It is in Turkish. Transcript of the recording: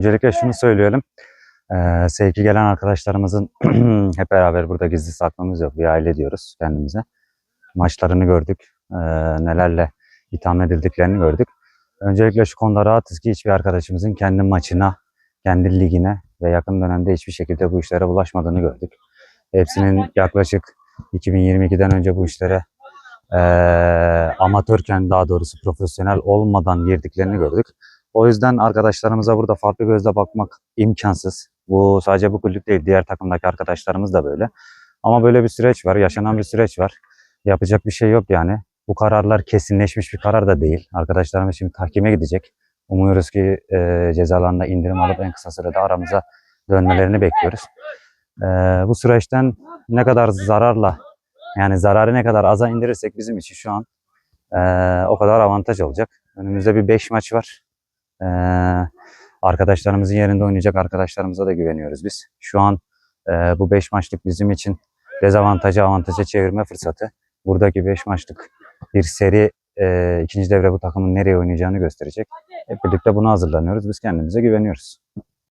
Öncelikle şunu söyleyelim. Ee, sevki gelen arkadaşlarımızın hep beraber burada gizli saklımız yok. Bir aile diyoruz kendimize. Maçlarını gördük. Ee, nelerle itham edildiklerini gördük. Öncelikle şu konuda rahatız ki hiçbir arkadaşımızın kendi maçına, kendi ligine ve yakın dönemde hiçbir şekilde bu işlere bulaşmadığını gördük. Hepsinin yaklaşık 2022'den önce bu işlere eee amatörken daha doğrusu profesyonel olmadan girdiklerini gördük. O yüzden arkadaşlarımıza burada farklı gözle bakmak imkansız. Bu sadece bu kulüp değil, diğer takımdaki arkadaşlarımız da böyle. Ama böyle bir süreç var, yaşanan bir süreç var. Yapacak bir şey yok yani. Bu kararlar kesinleşmiş bir karar da değil. Arkadaşlarımız şimdi tahkime gidecek. Umuyoruz ki e, cezalarında indirim alıp en kısa sürede aramıza dönmelerini bekliyoruz. E, bu süreçten ne kadar zararla yani zararı ne kadar aza indirirsek bizim için şu an e, o kadar avantaj olacak. Önümüzde bir 5 maç var. E, arkadaşlarımızın yerinde oynayacak arkadaşlarımıza da güveniyoruz biz. Şu an e, bu 5 maçlık bizim için dezavantajı avantaja çevirme fırsatı. Buradaki 5 maçlık bir seri e, ikinci devre bu takımın nereye oynayacağını gösterecek. Hep birlikte buna hazırlanıyoruz. Biz kendimize güveniyoruz.